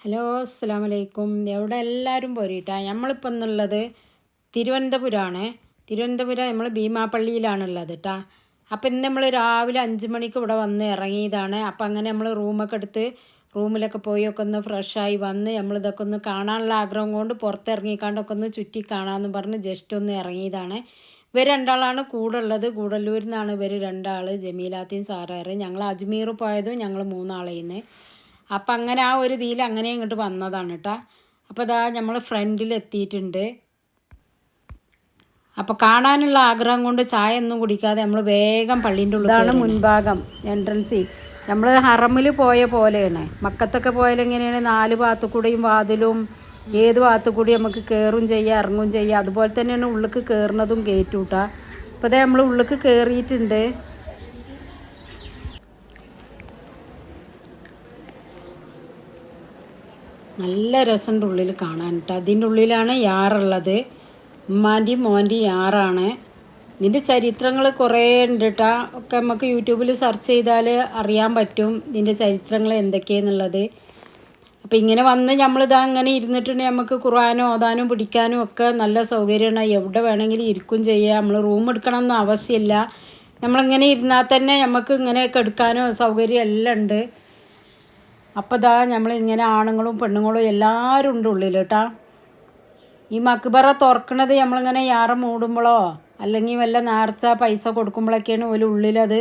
Hello അസ്സാം വലൈക്കും എവിടെ എല്ലാവരും പോരിട്ടാ? നമ്മളിപ്പോൾ എന്നുള്ളത് തിരുവനന്തപുരമാണ് തിരുവനന്തപുരം നമ്മൾ ഭീമാപ്പള്ളിയിലാണുള്ളത് കേട്ടാ അപ്പം ഇന്ന് നമ്മൾ രാവിലെ അഞ്ച് മണിക്ക് ഇവിടെ വന്ന് ഇറങ്ങിയതാണ്. അപ്പം അങ്ങനെ നമ്മൾ റൂമൊക്കെ എടുത്ത് റൂമിലൊക്കെ പോയി ഒക്കെ ഒന്ന് ഫ്രഷായി വന്ന് നമ്മളിതൊക്കെ ഒന്ന് കാണാനുള്ള ആഗ്രഹം കൊണ്ട് പുറത്തിറങ്ങിക്കാണ്ടൊക്കെ ഒന്ന് ചുറ്റി കാണാമെന്ന് പറഞ്ഞ് ജസ്റ്റ് ഒന്ന് ഇറങ്ങിയതാണ്. ഇവർ രണ്ടാളാണ് കൂടെ ഉള്ളത്. കൂടല്ലൂരിൽ നിന്നാണ് ഇവർ രണ്ടാൾ ജമീലാത്തിയും സാറേറെ. ഞങ്ങൾ അജ്മീർ പോയതും ഞങ്ങൾ മൂന്നാളേന്ന് അപ്പം അങ്ങനെ ആ ഒരു ഇതിൽ അങ്ങനെ ഇങ്ങോട്ട് വന്നതാണ് കേട്ടോ അപ്പോൾ ഇതാ നമ്മൾ ഫ്രണ്ടിൽ എത്തിയിട്ടുണ്ട്. അപ്പോൾ കാണാനുള്ള ആഗ്രഹം കൊണ്ട് ചായ ഒന്നും കുടിക്കാതെ നമ്മൾ വേഗം പള്ളീന്റെ ഉള്ളിലാണ് മുൻഭാഗം എൻട്രൻസി. നമ്മൾ ഹറമിൽ പോയ പോലെയാണ്. മക്കത്തൊക്കെ പോയാൽ എങ്ങനെയാണ്? നാല് ഭാഗത്തു കൂടെയും വാതിലും ഏത് ഭാഗത്തു കൂടി നമുക്ക് കയറും ചെയ്യാം ഇറങ്ങും ചെയ്യാം അതുപോലെ തന്നെയാണ് ഉള്ളിക്ക് കയറുന്നതും കയറ്റൂട്ടാ അപ്പോൾ അതേ നമ്മൾ ഉള്ളിക്ക് കയറിയിട്ടുണ്ട് നല്ല രസമുണ്ട് ഉള്ളിൽ കാണാൻ കേട്ടോ അതിന്റെ ഉള്ളിലാണ് യാറുള്ളത്. ഉമ്മാന്റെയും മോന്റെയും യാറാണ്. ഇതിന്റെ ചരിത്രങ്ങൾ കുറേ ഉണ്ട് കേട്ടോ ഒക്കെ നമുക്ക് യൂട്യൂബിൽ സെർച്ച് ചെയ്താൽ അറിയാൻ പറ്റും ഇതിന്റെ ചരിത്രങ്ങൾ എന്തൊക്കെയെന്നുള്ളത്. അപ്പം ഇങ്ങനെ വന്ന് നമ്മളിതാ അങ്ങനെ ഇരുന്നിട്ടുണ്ടെങ്കിൽ നമുക്ക് ഖുർആാനും ഓതാനും പിടിക്കാനും ഒക്കെ നല്ല സൗകര്യമാണ്. എവിടെ വേണമെങ്കിലും ഇരിക്കും ചെയ്യാം. നമ്മൾ റൂം എടുക്കണമെന്നും ആവശ്യമില്ല. നമ്മളിങ്ങനെ ഇരുന്നാൽ തന്നെ നമുക്ക് ഇങ്ങനെ എടുക്കാനും സൗകര്യം എല്ലാം ഉണ്ട്. അപ്പോൾ ഇതാ നമ്മളിങ്ങനെ ആണുങ്ങളും പെണ്ണുങ്ങളും എല്ലാവരും ഉണ്ട് ഉള്ളിൽ കേട്ടാ ഈ മക്ബറ തുറക്കണത് നമ്മളിങ്ങനെ യാറ മൂടുമ്പോഴോ അല്ലെങ്കിൽ വല്ല നേർച്ച പൈസ കൊടുക്കുമ്പോഴൊക്കെയാണ് ഒരു ഉള്ളിലത്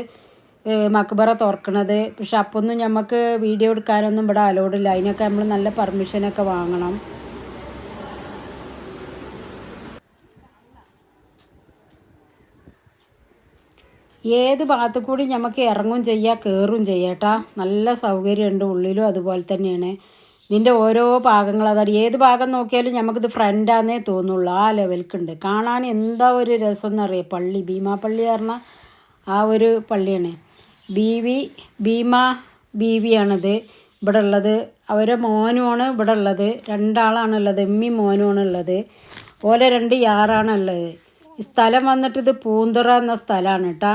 മക്ബറ തുറക്കണത്. പക്ഷെ അപ്പൊന്നും നമുക്ക് വീഡിയോ എടുക്കാനൊന്നും ഇവിടെ അലോഡില്ല അതിനൊക്കെ നമ്മൾ നല്ല പെർമിഷനൊക്കെ വാങ്ങണം. ഏത് ഭാഗത്ത് കൂടി നമുക്ക് ഇറങ്ങും ചെയ്യാം കയറും ചെയ്യാട്ടാ നല്ല സൗകര്യമുണ്ട് ഉള്ളിലും അതുപോലെ തന്നെയാണ്. ഇതിന്റെ ഓരോ ഭാഗങ്ങൾ അതാണ്. ഏത് ഭാഗം നോക്കിയാലും നമുക്കിത് ഫ്രണ്ടാന്നേ തോന്നുള്ളൂ. ആ ലെവൽക്കുണ്ട് കാണാൻ എന്താ ഒരു രസം എന്നറിയാം? പള്ളി. ഭീമാ പള്ളി പറഞ്ഞ ആ ഒരു പള്ളിയാണ്. ബി വി ഭീമ ബീവിയാണിത് ഇവിടെ ഉള്ളത്. അവരെ മോനുമാണ് ഇവിടെ ഉള്ളത്. രണ്ടാളാണുള്ളത് എമ്മി മോനുമാണുള്ളത് ഓലെ രണ്ട് യാറാണ് ഉള്ളത്. സ്ഥലം വന്നിട്ട് ഇത് പൂന്തുറ എന്ന സ്ഥലമാണ് കേട്ടോ.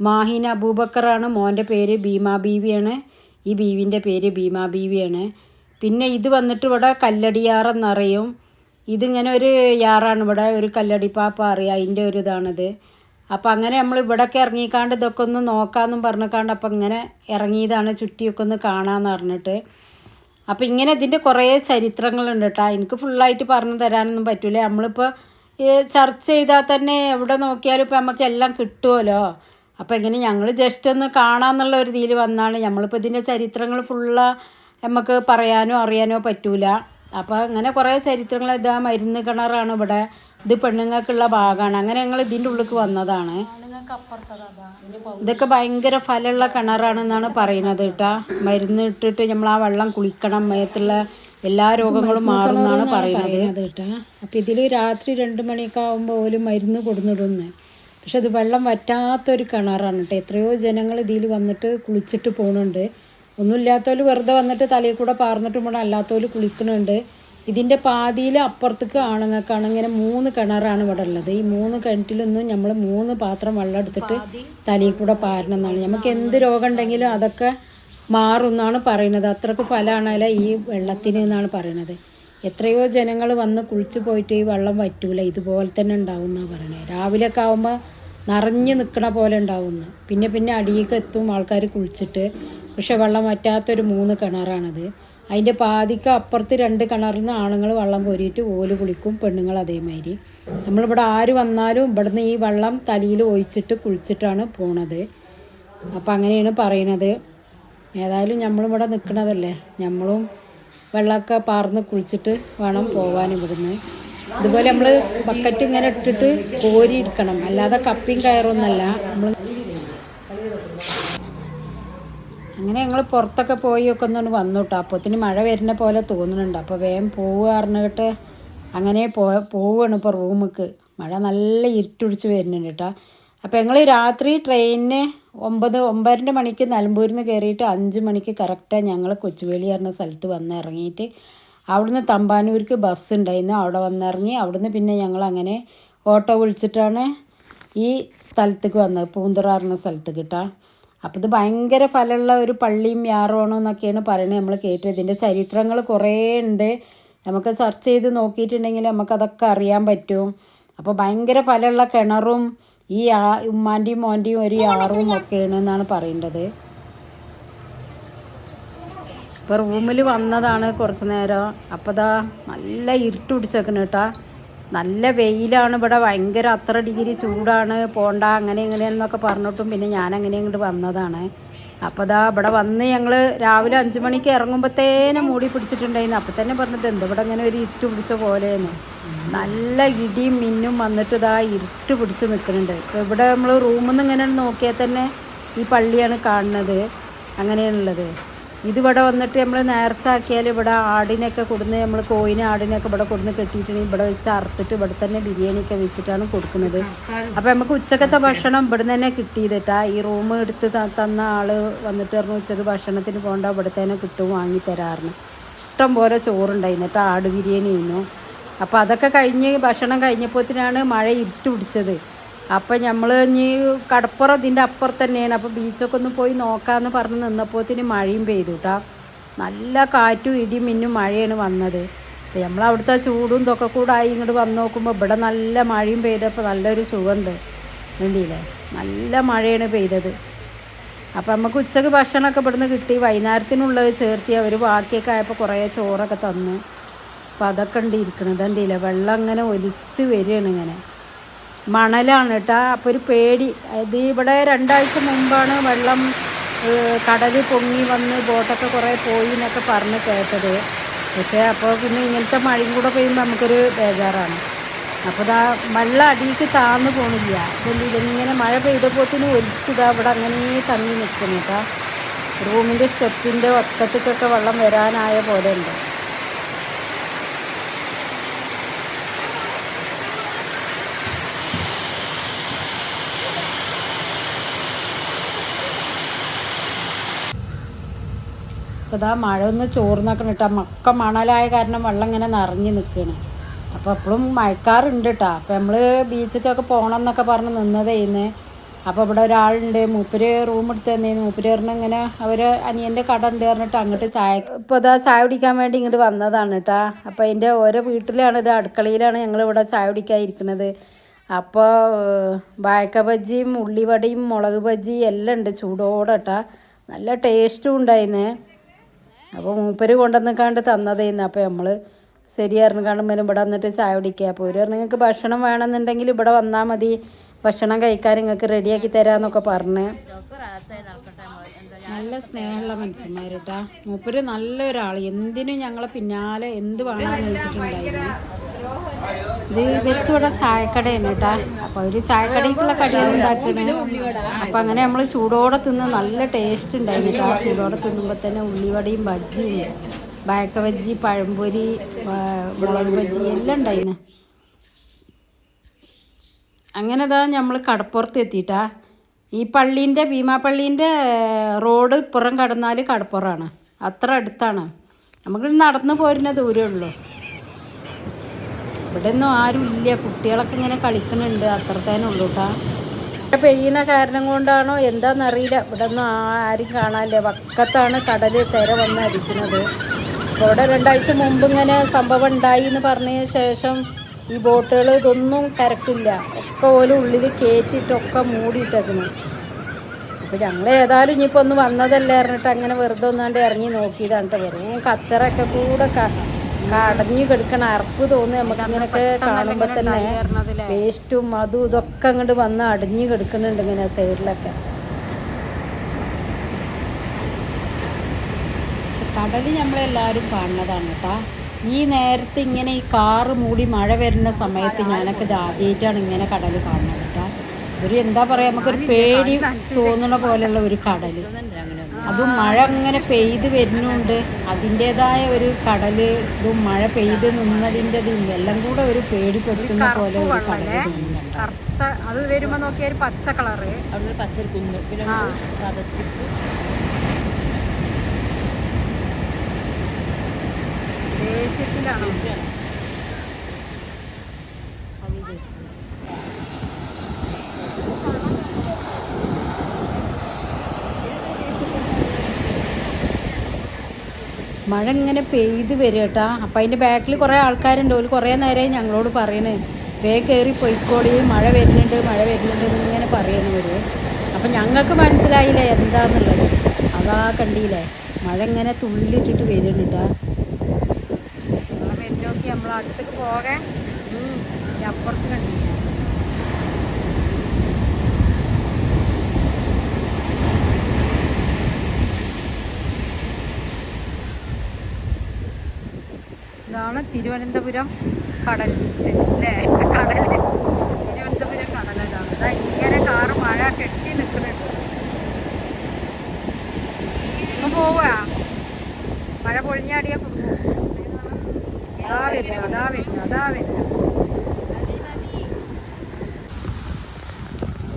മാഹിൻ അബൂബക്കറാണ് മോന്റെ പേര് ഭീമാ ബീവിയാണ്. ഈ ബീവിന്റെ പേര് ഭീമാ ബീവിയാണ്. പിന്നെ ഇത് വന്നിട്ട് ഇവിടെ കല്ലടിയാറെന്നറിയും ഇതിങ്ങനെ ഒരു യാറാണ് ഇവിടെ ഒരു കല്ലടിപ്പാപ്പ അറിയാം അതിന്റെ ഒരു ഇതാണിത്. അപ്പോൾ അങ്ങനെ നമ്മൾ ഇവിടെയൊക്കെ ഇറങ്ങിക്കാണ്ട് ഇതൊക്കെ ഒന്ന് നോക്കാമെന്നും പറഞ്ഞിക്കാണ്ട് അപ്പം ഇങ്ങനെ ഇറങ്ങിയതാണ് ചുറ്റിയൊക്കെ ഒന്ന് കാണാമെന്ന് പറഞ്ഞിട്ട്. അപ്പോൾ ഇങ്ങനെ ഇതിന്റെ കുറേ ചരിത്രങ്ങളുണ്ട് കേട്ടോ. എനിക്ക് ഫുള്ളായിട്ട് പറഞ്ഞു തരാനൊന്നും പറ്റില്ല നമ്മളിപ്പോൾ ചർച്ച ചെയ്താൽ തന്നെ എവിടെ നോക്കിയാലും ഇപ്പം നമുക്ക് എല്ലാം കിട്ടുമല്ലോ അപ്പോൾ ഇങ്ങനെ ഞങ്ങൾ ജസ്റ്റ് ഒന്ന് കാണാമെന്നുള്ള ഒരു രീതിയിൽ വന്നാണ്. നമ്മളിപ്പോൾ ഇതിന്റെ ചരിത്രങ്ങൾ ഫുള്ള് നമുക്ക് പറയാനോ അറിയാനോ പറ്റൂല. അപ്പോൾ അങ്ങനെ കുറേ ചരിത്രങ്ങൾ ഇതാ മരുന്ന് കിണറാണ് ഇവിടെ. ഇത് പെണ്ണുങ്ങൾക്കുള്ള ഭാഗമാണ് അങ്ങനെ ഞങ്ങൾ ഇതിന്റെ ഉള്ളിലേക്ക് വന്നതാണ്. ഇതൊക്കെ ഭയങ്കര ഫലമുള്ള കിണറാണെന്നാണ് പറയുന്നത് കേട്ടോ. മരുന്ന് ഇട്ടിട്ട് നമ്മൾ ആ വെള്ളം കുളിക്കണം മയത്തുള്ള എല്ലാ രോഗങ്ങളും മാറും എന്നാണ് പറയുന്നത്. കേട്ടോ. അപ്പം ഇതിൽ രാത്രി രണ്ട് മണിയൊക്കെ ആകുമ്പോൾ ഒരു മരുന്ന് കൊടുന്നിടുന്നു. പക്ഷെ അത് വെള്ളം വറ്റാത്തൊരു കിണറാണ് കേട്ടോ. എത്രയോ ജനങ്ങൾ ഇതിൽ വന്നിട്ട് കുളിച്ചിട്ട് പോകുന്നുണ്ട് ഒന്നുമില്ലാത്തവർ വെറുതെ വന്നിട്ട് തലയിൽ കൂടെ പാർന്നിട്ട് പോകണം അല്ലാത്തവർ കുളിക്കുന്നുണ്ട്. ഇതിന്റെ പാതിയിൽ അപ്പുറത്തേക്ക് ആണുങ്ങൾക്കാണ് ഇങ്ങനെ മൂന്ന് കിണറാണ് ഇവിടെ ഉള്ളത്. ഈ മൂന്ന് കിണറ്റിലൊന്നും നമ്മൾ മൂന്ന് പാത്രം വെള്ളം എടുത്തിട്ട് തലയിൽ കൂടെ പാരണം എന്നാണ് നമുക്ക് എന്ത് രോഗം ഉണ്ടെങ്കിലും അതൊക്കെ മാറും എന്നാണ് പറയുന്നത്. അത്രയ്ക്ക് ഫലമാണല്ല ഈ വെള്ളത്തിന് എന്നാണ് പറയുന്നത്. എത്രയോ ജനങ്ങൾ വന്ന് കുളിച്ച് പോയിട്ട് ഈ വെള്ളം വറ്റൂല. ഇതുപോലെ തന്നെ ഉണ്ടാവും എന്നാണ് പറയുന്നത് രാവിലെയൊക്കെ ആകുമ്പോൾ നിറഞ്ഞ് നിൽക്കണ പോലെ ഉണ്ടാവുന്നു. പിന്നെ പിന്നെ അടിയൊക്കെ എത്തും ആൾക്കാർ കുളിച്ചിട്ട്. പക്ഷെ വെള്ളം വറ്റാത്തൊരു മൂന്ന് കിണറാണത്. അതിന്റെ പാതിക്ക് അപ്പുറത്ത് രണ്ട് കിണറിൽ നിന്ന് ആണുങ്ങൾ വെള്ളം കോരിയിട്ട് ഓൽ കുളിക്കും പെണ്ണുങ്ങൾ അതേമാതിരി. നമ്മളിവിടെ ആര് വന്നാലും ഇവിടുന്ന് ഈ വെള്ളം തലയിൽ ഒഴിച്ചിട്ട് കുളിച്ചിട്ടാണ് പോണത്. അപ്പം അങ്ങനെയാണ് പറയണത്. ഏതായാലും നമ്മളിവിടെ നിൽക്കണതല്ലേ? നമ്മളും വെള്ളമൊക്കെ പാർന്ന് കുളിച്ചിട്ട് വേണം പോകാൻ ഇവിടുന്ന്. ഇതുപോലെ നമ്മൾ ബക്കറ്റ് ഇങ്ങനെ ഇട്ടിട്ട് കോരി എടുക്കണം അല്ലാതെ കപ്പിയും കയറൊന്നല്ല നമ്മൾ അങ്ങനെ ഞങ്ങൾ പുറത്തൊക്കെ പോയി ഒക്കെ ഒന്നുകൊണ്ട് വന്നു കേട്ടോ അപ്പത്തിന് മഴ വരുന്ന പോലെ തോന്നുന്നുണ്ട്. അപ്പോൾ വേഗം പോവുക പറഞ്ഞിട്ട് അങ്ങനെ പോ പോവുകയാണ് ഇപ്പോൾ റൂമിക്ക് മഴ നല്ല ഇരുട്ടൊടിച്ച് വരുന്നുണ്ട് കേട്ടോ. അപ്പോൾ ഞങ്ങൾ രാത്രി ട്രെയിനിന് ഒമ്പത് ഒമ്പതര മണിക്ക് നിലമ്പൂരിൽ നിന്ന് കയറിയിട്ട് അഞ്ച് മണിക്ക് കറക്റ്റാണ് ഞങ്ങൾ കൊച്ചുവേളി പറഞ്ഞ സ്ഥലത്ത് വന്ന് ഇറങ്ങിയിട്ട് അവിടുന്ന് തമ്പാനൂർക്ക് ബസ് ഉണ്ടായിരുന്നു അവിടെ വന്നിറങ്ങി അവിടുന്ന് പിന്നെ ഞങ്ങൾ അങ്ങനെ ഓട്ടോ വിളിച്ചിട്ടാണ് ഈ സ്ഥലത്തേക്ക് വന്നത്. പൂന്തറ പറഞ്ഞ സ്ഥലത്തേക്ക് കേട്ടോ അപ്പോൾ ഇത് ഭയങ്കര ഫലമുള്ള ഒരു പള്ളിയും യാറുമാണ് എന്നൊക്കെയാണ് പറയുന്നത് നമ്മൾ കേട്ടത് ഇതിന്റെ ചരിത്രങ്ങൾ കുറേ ഉണ്ട്. നമുക്ക് സെർച്ച് ചെയ്ത് നോക്കിയിട്ടുണ്ടെങ്കിൽ നമുക്കതൊക്കെ അറിയാൻ പറ്റും. അപ്പോൾ ഭയങ്കര ഫലമുള്ള കിണറും ഈ ആ ഉമ്മാന്റെയും മോന്റെയും ഒരു യാറും ഒക്കെയാണ് എന്നാണ് പറയേണ്ടത്. ഇപ്പോൾ റൂമിൽ വന്നതാണ് കുറച്ച് നേരം. അപ്പോൾ ദാ നല്ല ഇരുട്ട് പിടിച്ചേക്കണ് കേട്ടാ. നല്ല വെയിലാണ്. ഇവിടെ ഭയങ്കര അത്ര ഡിഗ്രി ചൂടാണ്. പോണ്ട അങ്ങനെ ഇങ്ങനെയെന്നൊക്കെ പറഞ്ഞിട്ടും പിന്നെ ഞാൻ അങ്ങനെ ഇങ്ങോട്ട് വന്നതാണ്. അപ്പോൾ ദാ ഇവിടെ വന്ന് ഞങ്ങൾ രാവിലെ അഞ്ച് മണിക്ക് ഇറങ്ങുമ്പോഴത്തേനെ മൂടി പിടിച്ചിട്ടുണ്ടായിരുന്നു. അപ്പോൾ തന്നെ പറഞ്ഞത് എന്താ ഇവിടെ ഇങ്ങനെ ഒരു ഇരുട്ട് പിടിച്ച പോലെയെന്ന്. നല്ല ഇടിയും മിന്നും വന്നിട്ട് ഇതാ ഇരുട്ട് പിടിച്ച് നിൽക്കുന്നുണ്ട്. ഇപ്പോൾ ഇവിടെ നമ്മൾ റൂമിൽ നിന്ന് ഇങ്ങനെ നോക്കിയാൽ തന്നെ ഈ പള്ളിയാണ് കാണുന്നത്. അങ്ങനെയാണുള്ളത്. ഇതിവിടെ വന്നിട്ട് നമ്മൾ നേർച്ചാക്കിയാൽ ഇവിടെ ആടിനൊക്കെ കൊടുന്ന് നമ്മൾ കോയിന് ആടിനൊക്കെ ഇവിടെ കൊടുന്ന് കെട്ടിയിട്ടുണ്ടെങ്കിൽ ഇവിടെ വെച്ച് അറുത്തിട്ട് ഇവിടെ തന്നെ ബിരിയാണിയൊക്കെ വെച്ചിട്ടാണ് കൊടുക്കുന്നത്. അപ്പോൾ നമുക്ക് ഉച്ചക്കത്തെ ഭക്ഷണം ഇവിടെ തന്നെ കിട്ടിയതിട്ടാ. ഈ റൂം എടുത്ത് തന്ന ആൾ വന്നിട്ട് പറഞ്ഞു ഉച്ചയ്ക്ക് ഭക്ഷണത്തിന് പോകണ്ട ഇവിടെ തന്നെ കിട്ടും വാങ്ങി തരാറുണ്ട് ഇഷ്ടം പോലെ ചോറുണ്ടായിരുന്നു കേട്ടോ ആട് ബിരിയാണി ആയിരുന്നു. അപ്പോൾ അതൊക്കെ കഴിഞ്ഞ് ഭക്ഷണം കഴിഞ്ഞപ്പോഴത്തിനാണ് മഴ ഇരുട്ട് പിടിച്ചത്. അപ്പം നമ്മൾ ഇനി കടപ്പുറം ഇതിന്റെ അപ്പുറത്ത് തന്നെയാണ്. അപ്പോൾ ബീച്ചൊക്കെ ഒന്ന് പോയി നോക്കാമെന്ന് പറഞ്ഞ് നിന്നപ്പോഴത്തേന് മഴയും പെയ്തു കേട്ടോ നല്ല കാറ്റും ഇടിയും മിന്നും മഴയാണ് വന്നത്. അപ്പോൾ നമ്മൾ അവിടുത്തെ ചൂടും ഇതൊക്കെ കൂടെ ആയി ഇങ്ങോട്ട് വന്ന് നോക്കുമ്പോൾ ഇവിടെ നല്ല മഴയും പെയ്തപ്പോൾ നല്ലൊരു സുഖമുണ്ട്. എന്തില്ലേ നല്ല മഴയാണ് പെയ്തത്. അപ്പം നമുക്ക് ഉച്ചയ്ക്ക് ഭക്ഷണമൊക്കെ ഇവിടുന്ന് കിട്ടി. വൈകുന്നേരത്തിനുള്ളത് ചേർത്തി അവർ ബാക്കിയൊക്കെ ആയപ്പോൾ കുറേ ചോറൊക്കെ തന്നു. അപ്പോൾ അതൊക്കെ ഉണ്ട് ഇരിക്കുന്നത് എന്തില്ല വെള്ളം അങ്ങനെ ഒലിച്ച് വരികയാണ് ഇങ്ങനെ. മണലാണ് കേട്ടോ അപ്പോൾ ഒരു പേടി. ഇത് ഇവിടെ രണ്ടാഴ്ച മുമ്പാണ് വെള്ളം കടൽ പൊങ്ങി വന്ന് ബോട്ടൊക്കെ കുറേ പോയി എന്നൊക്കെ പറഞ്ഞ് കേട്ടത്. പക്ഷേ അപ്പോൾ പിന്നെ ഇങ്ങനത്തെ മഴയും കൂടെ പെയ്യുമ്പോൾ നമുക്കൊരു ബേജാറാണ്. അപ്പോൾ ഇതാ വെള്ളം അടിയിക്ക് താന്നു പോണില്ല. അപ്പം ഇതിങ്ങനെ മഴ പെയ്തപ്പോത്തിന് ഒലിച്ചിതാ ഇവിടെ അങ്ങനെ തങ്ങി നിൽക്കുന്നു കേട്ടോ. റൂമിന്റെ സ്റ്റെപ്പിന്റെ ഒക്കത്തേക്കൊക്കെ വെള്ളം വരാനായ പോലെ ഉണ്ട്. അപ്പോൾ ഇതാ മഴ ഒന്ന് ചോർന്നൊക്കെ ഇട്ടാ മക്ക മണലായ കാരണം വെള്ളം ഇങ്ങനെ നിറഞ്ഞു നിൽക്കുകയാണ് അപ്പോൾ എപ്പോഴും മഴക്കാറുണ്ട് കേട്ടോ അപ്പോൾ നമ്മൾ ബീച്ചിലേക്കൊക്കെ പോകണം എന്നൊക്കെ പറഞ്ഞ് നിന്നതേന്ന്. അപ്പോൾ ഇവിടെ ഒരാളുണ്ട്. മൂപ്പര് റൂം എടുത്ത് തന്നേന്ന് മൂപ്പര് പറഞ്ഞ ഇങ്ങനെ അവർ അനിയന്റെ കട ഉണ്ട് പറഞ്ഞിട്ട് അങ്ങോട്ട് ചായ ഇപ്പോൾ ഇതാ ചായ കുടിക്കാൻ വേണ്ടി ഇങ്ങോട്ട് വന്നതാണ് കേട്ടോ അപ്പോൾ അതിന്റെ ഓരോ വീട്ടിലാണ് ഇത് അടുക്കളയിലാണ് ഞങ്ങൾ ഇവിടെ ചായ കുടിക്കാൻ ഇരിക്കുന്നത് അപ്പോൾ വാഴക്ക ബജ്ജിയും ഉള്ളിവടയും മുളക് ബജ്ജി എല്ലാം ഉണ്ട്. ചൂടോടെ കേട്ടോ നല്ല ടേസ്റ്റും ഉണ്ടായിരുന്നേ അപ്പോൾ മൂപ്പര് കൊണ്ടുവന്നിക്കാണ്ട് തന്നതേന്ന്. അപ്പോൾ നമ്മൾ ശരിയായിരുന്നു കാണുമ്പോൾ ഇവിടെ വന്നിട്ട് ചായ കുടിക്കുക. അപ്പോൾ ഒരു നിങ്ങൾക്ക് ഭക്ഷണം വേണമെന്നുണ്ടെങ്കിൽ ഇവിടെ വന്നാൽ മതി. ഭക്ഷണം കഴിക്കാൻ നിങ്ങൾക്ക് റെഡിയാക്കി തരാമെന്നൊക്കെ പറഞ്ഞ്. നല്ല സ്നേഹമുള്ള മനുഷ്യന്മാർ കേട്ടാ മൂപ്പര് നല്ലൊരാൾ എന്തിനും ഞങ്ങളെ പിന്നാലെ എന്ത് വേണമെന്ന് വെച്ചിട്ടുണ്ടായിരുന്നു ഇത് ഇവർക്ക് ഇവിടെ ചായക്കടയാണ് കേട്ടാ അപ്പോൾ ഒരു ചായക്കടയ്ക്കുള്ള കടിയാണ് ഉണ്ടാക്കുന്നത് അപ്പൊ അങ്ങനെ നമ്മൾ ചൂടോടെ തിന്ന് നല്ല ടേസ്റ്റ് ഉണ്ടായിരുന്നു കേട്ടോ ചൂടോടെ തിന്നുമ്പോൾ തന്നെ ഉള്ളിവടയും ബജ്ജിയും ബാക്ക ബജ്ജി പഴംപൊരി മുളക് ബജ്ജി എല്ലാം ഉണ്ടായിരുന്നു അങ്ങനെ ഇതാ നമ്മൾ കടപ്പുറത്ത് എത്തിയിട്ടാ ഈ പള്ളീന്റെ ഭീമാപ്പള്ളീന്റെ റോഡ് ഇപ്പുറം കടന്നാൽ കടപ്പുറമാണ്. അത്ര അടുത്താണ്. നമുക്ക് നടന്നു പോരുന്ന ദൂരമേ ഉള്ളൂ. ഇവിടെ ഒന്നും ആരും ഇല്ല. കുട്ടികളൊക്കെ ഇങ്ങനെ കളിക്കുന്നുണ്ട്. അത്രത്തേനുള്ളൂ കേട്ടാ പെയ്യുന്ന കാരണം കൊണ്ടാണോ എന്താണെന്നറിയില്ല ഇവിടെ ഒന്നും ആരും കാണാനില്ല. വക്കത്താണ് കടൽ തിര വന്ന് അടിക്കുന്നത്. ഇവിടെ രണ്ടാഴ്ച മുമ്പ് ഇങ്ങനെ സംഭവം ഉണ്ടായി എന്ന് പറഞ്ഞതിന് ശേഷം ഈ ബോട്ടുകൾ ഇതൊന്നും കരക്കില്ല. ഒക്കെ ഓല ഉള്ളിൽ കയറ്റിയിട്ടൊക്കെ മൂടിയിട്ടേക്കുന്നു അപ്പോൾ ഞങ്ങൾ ഏതായാലും ഇനിയിപ്പോൾ ഒന്ന് വന്നതല്ലേ പറഞ്ഞിട്ട് അങ്ങനെ വെറുതെ ഒന്നാണ്ട് ഇറങ്ങി നോക്കിയതാണ് കേട്ടോ വെറും കച്ചറൊക്കെ കൂടെ കടഞ്ഞു കിടക്കണ അറപ്പ് തോന്നുന്നു നമുക്ക് ഇങ്ങനെയൊക്കെ കാണുമ്പോൾ തന്നെ വേസ്റ്റും അതും ഇതൊക്കെ അങ്ങോട്ട് വന്ന് അടിഞ്ഞു കിടക്കുന്നുണ്ട് ഇങ്ങനെ സൈഡിലൊക്കെ. കടൽ കടൽ നമ്മളെല്ലാവരും കാണുന്നതാണ് കേട്ടാ. ഈ നേരത്തെ ഇങ്ങനെ ഈ കാറ് മൂടി മഴ വരുന്ന സമയത്ത് ഞാനൊക്കെ ഇത് ആദ്യമായിട്ടാണ് ഇങ്ങനെ കടൽ കാണുന്നത് കേട്ടാ. ഒരു എന്താ പറയാ നമുക്കൊരു പേടി തോന്നുന്ന പോലെയുള്ള ഒരു കടൽ അതും മഴ അങ്ങനെ പെയ്ത് വരുന്നുണ്ട്. അതിന്റെതായ ഒരു കടൽ ഇതും മഴ പെയ്ത് നിന്നതിന്റെ ഇതും എല്ലാം കൂടെ ഒരു പേടിപ്പെടുത്തുന്ന പോലെ ഒരു കടൽ കറുത്ത അത് വരുമ്പോ നോക്കിയ ഒരു പച്ച കളറ്. അവിടെ പച്ചൊരു കുന്ന്. പിന്നെ. പതച്ചിട്ട് ദേഷ്യത്തിലാണ്? മഴ ഇങ്ങനെ പെയ്ത് വരും കേട്ടാ. അപ്പം അതിന്റെ ബാക്കിൽ കുറേ ആൾക്കാരുണ്ട്. ഒരു കുറേ നേരമായി ഞങ്ങളോട് പറയണേ. വേ കയറി പൊയ്ക്കോളി മഴ വരുന്നുണ്ട് മഴ വരുന്നുണ്ട് എന്നിങ്ങനെ പറയുന്നവർ അപ്പം ഞങ്ങൾക്ക് മനസ്സിലായില്ല എന്താന്നുള്ളത്. അതാ കണ്ടില്ലേ മഴ ഇങ്ങനെ തുള്ളിയിട്ടിട്ട് വരുന്നുണ്ടാ വരുന്നോക്കി നമ്മൾ അടുത്തേക്ക് പോകാൻ അപ്പുറത്ത് കണ്ടില്ല? ഇതാണ് തിരുവനന്തപുരം കടൽ അല്ലേ? കടൽ തിരുവനന്തപുരം കടലാണ് ഇതാ ഇങ്ങനെ കാറ് മഴ കെട്ടി നിൽക്കുന്നുണ്ട് ഇപ്പൊ പോവുക മഴ പൊഴിഞ്ഞാടിയാ കുടുങ്ങും അതാ അതാ അതാ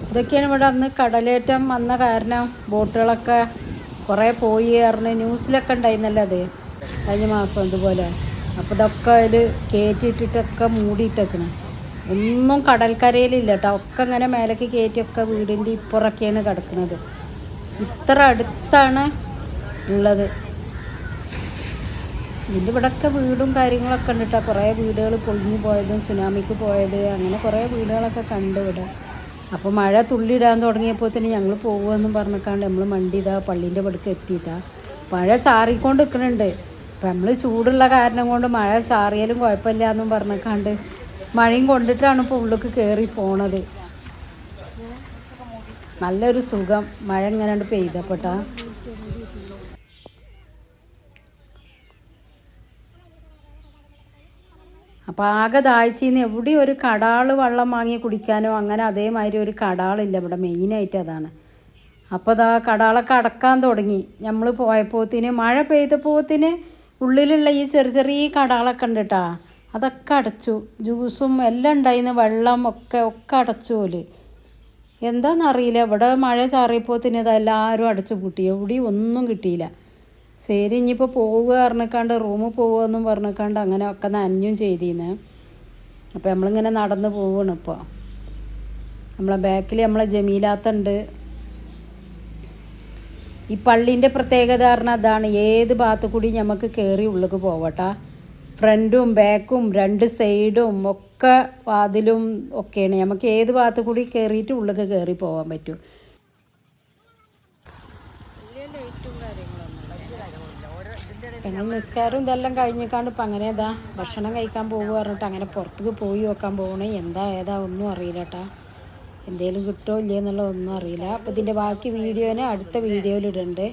ഇതൊക്കെയാണ് ഇവിടെ അന്ന് കടലേറ്റം വന്ന കാരണം. ബോട്ടുകളൊക്കെ കുറേ പോയി പറഞ്ഞ് ന്യൂസിലൊക്കെ ഉണ്ടായിരുന്നല്ലോ അത്. കഴിഞ്ഞ മാസം ഇതുപോലെ. അപ്പോൾ ഇതൊക്കെ അതിൽ കയറ്റിയിട്ടിട്ടൊക്കെ മൂടിയിട്ടേക്കണ്. ഒന്നും കടൽക്കരയിലില്ല കേട്ടോ ഒക്കെ ഇങ്ങനെ മേലേക്ക് കയറ്റിയൊക്കെ വീടിന്റെ ഇപ്പുറൊക്കെയാണ് കിടക്കുന്നത് ഇത്ര അടുത്താണ് ഉള്ളത്. ഇതിന്റെ ഇവിടെയൊക്കെ വീടും കാര്യങ്ങളൊക്കെ ഉണ്ട് കേട്ടോ കുറേ വീടുകൾ പൊളിഞ്ഞു പോയതും സുനാമിക്ക് പോയത് അങ്ങനെ കുറേ വീടുകളൊക്കെ കണ്ട് ഇവിടെ. അപ്പോൾ മഴ തുള്ളിയിടാൻ തുടങ്ങിയപ്പോൾ തന്നെ ഞങ്ങൾ പോകുമെന്നും പറഞ്ഞിക്കാണ്ട് നമ്മൾ മണ്ടി പള്ളീന്റെ പടുക്ക് എത്തിയിട്ടാണ് മഴ ചാറിക്കൊണ്ട് നിൽക്കുന്നുണ്ട് അപ്പം നമ്മൾ ചൂടുള്ള കാരണം കൊണ്ട് മഴ ചാറിയാലും കുഴപ്പമില്ല എന്നും പറഞ്ഞേക്കാണ്ട് മഴയും കൊണ്ടിട്ടാണ് ഇപ്പോൾ ഉള്ളിലേക്ക് കയറി പോണത്. നല്ലൊരു സുഖം. മഴ ഇങ്ങനെ പെയ്തപ്പെട്ട. അപ്പോൾ ആകെ ദാഴ്ചയിന്ന് എവിടെ ഒരു കടാൾ വെള്ളം വാങ്ങി കുടിക്കാനോ അങ്ങനെ അതേമാതിരി ഒരു കടാളില്ല. ഇവിടെ മെയിനായിട്ട് അതാണ്. അപ്പോൾ അതാ കടാളൊക്കെ അടക്കാൻ തുടങ്ങി. നമ്മൾ പോയപ്പോത്തിന് മഴ പെയ്തപ്പോത്തിന് ഉള്ളിലുള്ള ഈ ചെറിയ ചെറിയ കടകളൊക്കെ ഉണ്ട് അതൊക്കെ അടച്ചു. ജ്യൂസും എല്ലാം ഉണ്ടായിരുന്നു വെള്ളം ഒക്കെ ഒക്കെ അടച്ചു പോലെ എന്താണെന്നറിയില്ല ഇവിടെ മഴ ചാറിയപ്പോത്തിന് ഇതെല്ലാവരും അടച്ചു പൂട്ടി. എവിടെയും ഒന്നും കിട്ടിയില്ല. ശരി ഇനിയിപ്പോൾ പോവുക പറഞ്ഞിക്കാണ്ട് റൂമിൽ പോവുകയെന്നും പറഞ്ഞിക്കാണ്ട് അങ്ങനെ ഒക്കെ നനഞ്ഞും ചെയ്തിരുന്നു അപ്പോൾ നമ്മളിങ്ങനെ നടന്ന് പോവുകയാണ് ഇപ്പോൾ നമ്മളെ ബാക്കിൽ നമ്മളെ ജമീലാത്തുണ്ട് ഈ പള്ളീന്റെ പ്രത്യേകത പറഞ്ഞാൽ അതാണ് ഏത് ഭാഗത്തു കൂടി നമുക്ക് കയറി ഉള്ളിലേക്ക് പോവട്ടാ. ഫ്രണ്ടും ബാക്കും രണ്ട് സൈഡും ഒക്കെ വാതിലും ഒക്കെയാണ്. നമുക്ക് ഏത് ഭാഗത്തു കൂടി കയറിയിട്ട് ഉള്ളിലേക്ക് കയറി പോകാൻ പറ്റും. ഞങ്ങൾ നിസ്കാരം ഇതെല്ലാം കഴിഞ്ഞേക്കാണ്ട് ഇപ്പം അങ്ങനെ ഇതാ ഭക്ഷണം കഴിക്കാൻ പോകുക പറഞ്ഞിട്ട് അങ്ങനെ പുറത്തേക്ക് പോയി വെക്കാൻ പോകണേ എന്താ ഏതാ ഒന്നും അറിയില്ല കേട്ടാ എന്തേലും കിട്ടുമോ ഇല്ലയോ എന്നുള്ളതൊന്നും അറിയില്ല. അപ്പോൾ ഇതിന്റെ ബാക്കി വീഡിയോനെ അടുത്ത വീഡിയോയിൽ ഇടണ്ട്